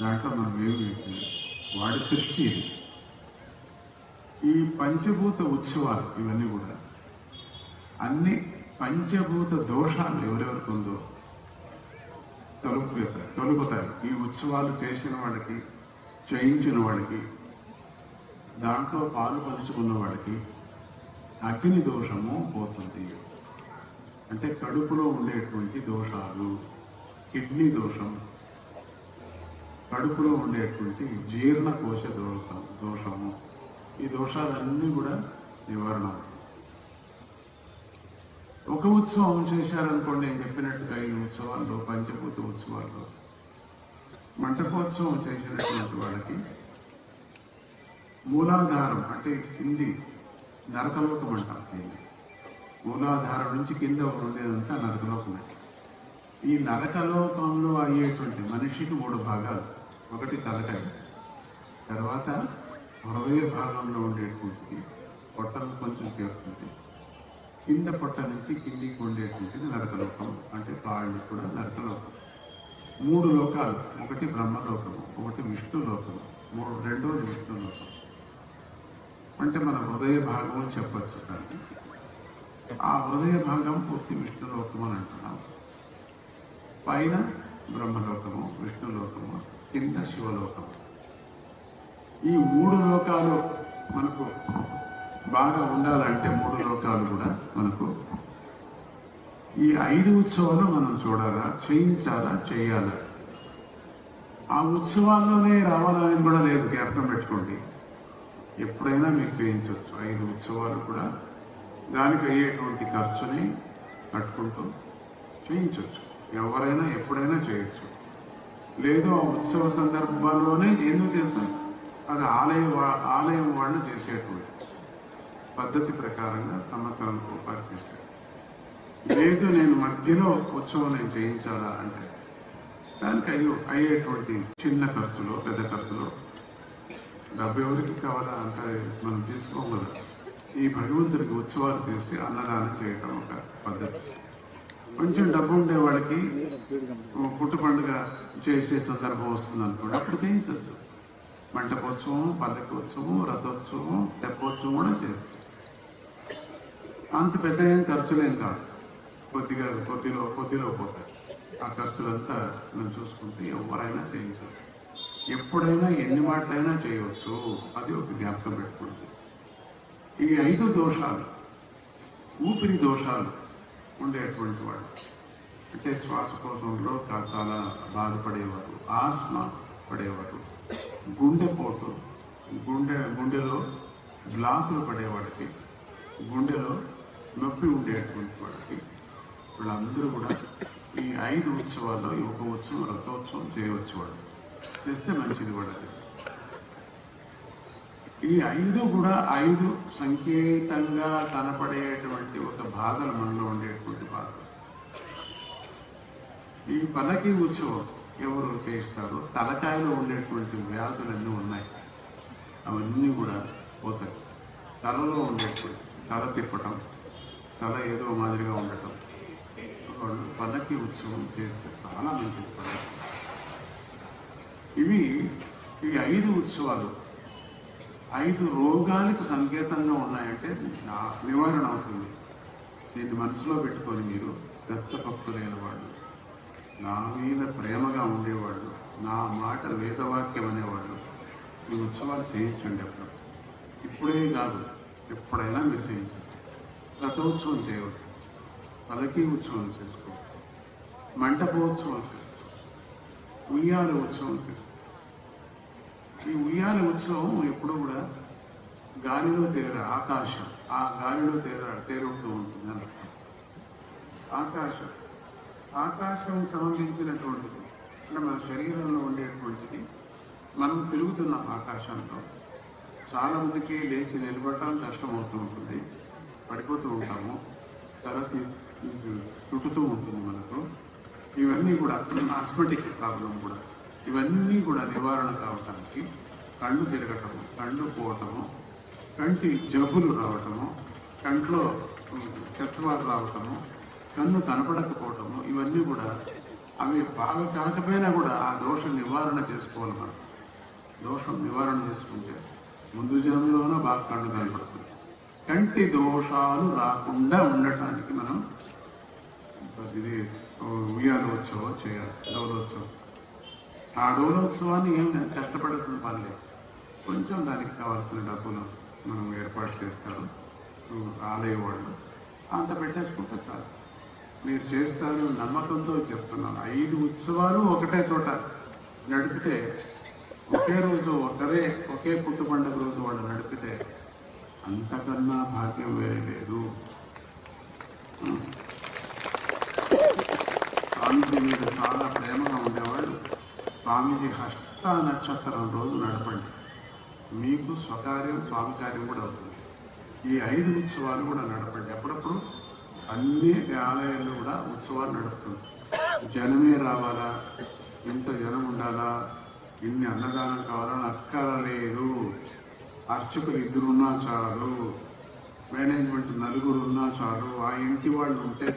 దాంట్లో మనం ఏమి వాడి సృష్టి ఈ పంచభూత ఉత్సవాలు ఇవన్నీ కూడా అన్ని పంచభూత దోషాలు ఎవరెవరికి ఉందో తొలుపుతాయి తొలుపుతాయి. ఈ ఉత్సవాలు చేసిన వాడికి చేయించిన వాడికి దాంట్లో పాలు పంచుకున్న వాడికి అగ్ని దోషము పోతుంది. అంటే కడుపులో ఉండేటువంటి దోషాలు కిడ్నీ దోషం కడుపులో ఉండేటువంటి జీర్ణకోశ దోషం దోషము. ఈ దోషాలన్నీ కూడా నివారణ ఒక ఉత్సవం చేశారనుకోండి నేను చెప్పినట్టుగా ఈ ఉత్సవాల్లో పంచభూత ఉత్సవాల్లో మంటపోత్సవం చేసినటువంటి వాళ్ళకి మూలాధారం అంటే కింది నరకలోకం అంటారు దీన్ని. మూలాధారం నుంచి కింద ఉండేదంతా నరకలోకమే. ఈ నరకలోకంలో అయ్యేటువంటి మనిషికి మూడు భాగాలు. ఒకటి తలకాయ. తర్వాత హృదయ భాగంలో ఉండేటువంటిది పొట్టలు కొంచెం చేరుతుంది. కింద పొట్ట నుంచి కిందికి ఉండేటువంటిది నరకలోకం అంటే కాళ్ళు కూడా నరకలోకం. మూడు లోకాలు ఒకటి బ్రహ్మలోకము ఒకటి విష్ణు లోకము మూడు రెండోది విష్ణు లోకం అంటే మన హృదయ భాగం అని చెప్పచ్చు దాన్ని ఆ హృదయ భాగం పూర్తి విష్ణు లోకం అని అంటున్నాం. పైన బ్రహ్మలోకము విష్ణులోకము. కింద శివలోకం. ఈ మూడు లోకాలు మనకు బాగా ఉండాలంటే మూడు లోకాలు కూడా మనకు ఈ ఐదు ఉత్సవాలు మనం చూడాలా చేయించాలా చేయాలా? ఆ ఉత్సవాల్లోనే రావాలని కూడా లేదు జ్ఞాపకం పెట్టుకోండి. ఎప్పుడైనా మీరు చేయించవచ్చు. ఐదు ఉత్సవాలు కూడా దానికి అయ్యేటువంటి ఖర్చుని కట్టుకుంటూ చేయించవచ్చు. ఎవరైనా ఎప్పుడైనా చేయొచ్చు. లేదు ఆ ఉత్సవ సందర్భాల్లోనే ఎందుకు చేస్తాం అది ఆలయం వా- ఆలయం వాళ్ళు చేసేటువంటి పద్ధతి ప్రకారంగా సంవత్సరానికి ఒకసారి చేశారు. లేదు నేను మధ్యలో ఉత్సవం నేను చేయించాలా అంటే దానికి అయ్యో అయ్యేటువంటి చిన్న ఖర్చులో పెద్ద ఖర్చులో డబ్బు ఎవరికి కావాలా? అంత మనం తీసుకోం కదా. ఈ భగవంతుడికి ఉత్సవాలు చేసి అన్నదానం చేయటం ఒక పద్ధతి. కొంచెం డబ్బు ఉండే వాళ్ళకి పుట్టు పండుగ చేసే సందర్భం వస్తుంది అనుకోండి అప్పుడు చేయించద్దు. మంటపోత్సవం పల్లకి రథోత్సవం తెప్పోత్సవం కూడా చేయొచ్చు అంత పెద్ద ఏం ఖర్చులేం కాదు. కొద్దిగా కొద్దిలో కొద్దిలో పోతాయి. ఆ ఖర్చులంతా మనం చూసుకుంటే ఎవరైనా చేయించవచ్చు ఎప్పుడైనా ఎన్ని మాటలైనా చేయవచ్చు. అది ఒక జ్ఞాపకం పెట్టుకుంటుంది. ఈ ఐదు దోషాలు ఊపిరి దోషాలు ఉండేటువంటి వాడు అంటే శ్వాసకోశంలో చాలా బాధపడేవారు ఆస్మా పడేవారు. గుండెపోటు గుండె గుండెలో బ్లాకులు పడేవాడికి గుండెలో నొప్పి ఉండేటువంటి వాడికి. వీళ్ళందరూ కూడా ఈ ఐదు ఉత్సవాల్లో ఈ ఒక ఉత్సవం రథోత్సవం చేయవచ్చు వాడు చేస్తే మంచిది వాళ్ళకి. ఈ ఐదు కూడా ఐదు సంకేతంగా కనపడేటువంటి ఒక బాధలు మనలో ఉండేటువంటి బాధలు ఈ పల్లకి ఉత్సవం ఎవరు చేయిస్తారో తలకాయలో ఉండేటువంటి వ్యాధులన్నీ ఉన్నాయి. అవన్నీ కూడా పోతాయి. తలలో ఉండేటువంటి తల తిప్పటం తల ఏదో మాదిరిగా ఉండటం. వాళ్ళు పల్లకి ఉత్సవం చేస్తే చాలా మంచిది పల్లకి. ఇవి ఈ ఐదు ఉత్సవాలు ఐదు రోగాలకు సంకేతంగా ఉన్నాయంటే నివారణ అవుతుంది. దీన్ని మనసులో పెట్టుకొని మీరు దత్తభక్తులైన వాళ్ళు నా మీద ప్రేమగా ఉండేవాళ్ళు నా మాట వేదవాక్యం అనేవాళ్ళు ఈ ఉత్సవాలు చేయించండి అప్పుడు ఇప్పుడే కాదు ఎప్పుడైనా మీరు చేయించండి రథోత్సవం చేయవచ్చు. పలకీ ఉత్సవం చేసుకోవచ్చు. మంటపోత్సవం చేసుకోవచ్చు. ఉయ్యాల ఉత్సవం చేసుకోవచ్చు. ఈ ఉయ్యాల ఉత్సవం ఎప్పుడు కూడా గాలిలో తేర ఆకాశం ఆ గాలిలో తేర తేరుతూ ఉంటుంది అని ఆకాశం. ఆకాశం సంబంధించినటువంటిది అంటే మన శరీరంలో ఉండేటువంటిది మనం తిరుగుతున్న ఆకాశంలో చాలా మందికి లేచి నిలబడటం కష్టమవుతూ ఉంటుంది పడిపోతూ ఉంటాము తర్వాత చుట్టుతూ ఉంటుంది మనకు. ఇవన్నీ కూడా ఆస్మెటిక్ ప్రాబ్లం కూడా. ఇవన్నీ కూడా నివారణ కావటానికి కళ్ళు తిరగటము కళ్ళు పోవటము కంటి జబ్బులు రావటము కంట్లో చెత్తవారు రావటము కన్ను కనపడకపోవటము ఇవన్నీ కూడా అవి బాగా కాకపోయినా కూడా ఆ దోష నివారణ చేసుకోవాలి మనం. దోషం నివారణ చేసుకుంటే ముందు జనంలోనూ బాగా కళ్ళు కనపడుతుంది. కంటి దోషాలు రాకుండా ఉండటానికి మనం ఇది ఉయ్యాల ఉత్సవం చేయాలి డోలోత్సవం. ఆ డోలోత్సవాన్ని ఏం కష్టపడాల్సిన పని లేదు. కొంచెం దానికి కావాల్సిన డబ్బులు మనం ఏర్పాటు చేస్తారు ఆలయ వాళ్ళు. అంత పెట్టేసుకుంటే మీరు చేస్తారు నమ్మకంతో చెప్తున్నాను. ఐదు ఉత్సవాలు ఒకటే చోట నడిపితే ఒకే రోజు ఒకరే ఒకే పుట్టు పండుగ రోజు వాళ్ళు నడిపితే అంతకన్నా భాగ్యం వేరే లేదు. స్వామీజీ మీద చాలా ప్రేమగా ఉండేవాళ్ళు. స్వామీజీ హస్త నక్షత్రం రోజు నడపండి. మీకు స్వకార్యం స్వామి కార్యం కూడా అవుతుంది. ఈ ఐదు ఉత్సవాలు కూడా నడపండి. అప్పుడప్పుడు అన్ని ఆలయాల్లో కూడా ఉత్సవాలు నడుపుతుంది. జనమే రావాలా? ఇంత జనం ఉండాలా? ఇన్ని అన్నదానం కావాలని అక్కరలేదు అర్చకులు ఇద్దరున్నా చాలు. మేనేజ్మెంట్ నలుగురు ఉన్నా చాలు. ఆ ఇంటి వాళ్ళు ఉంటే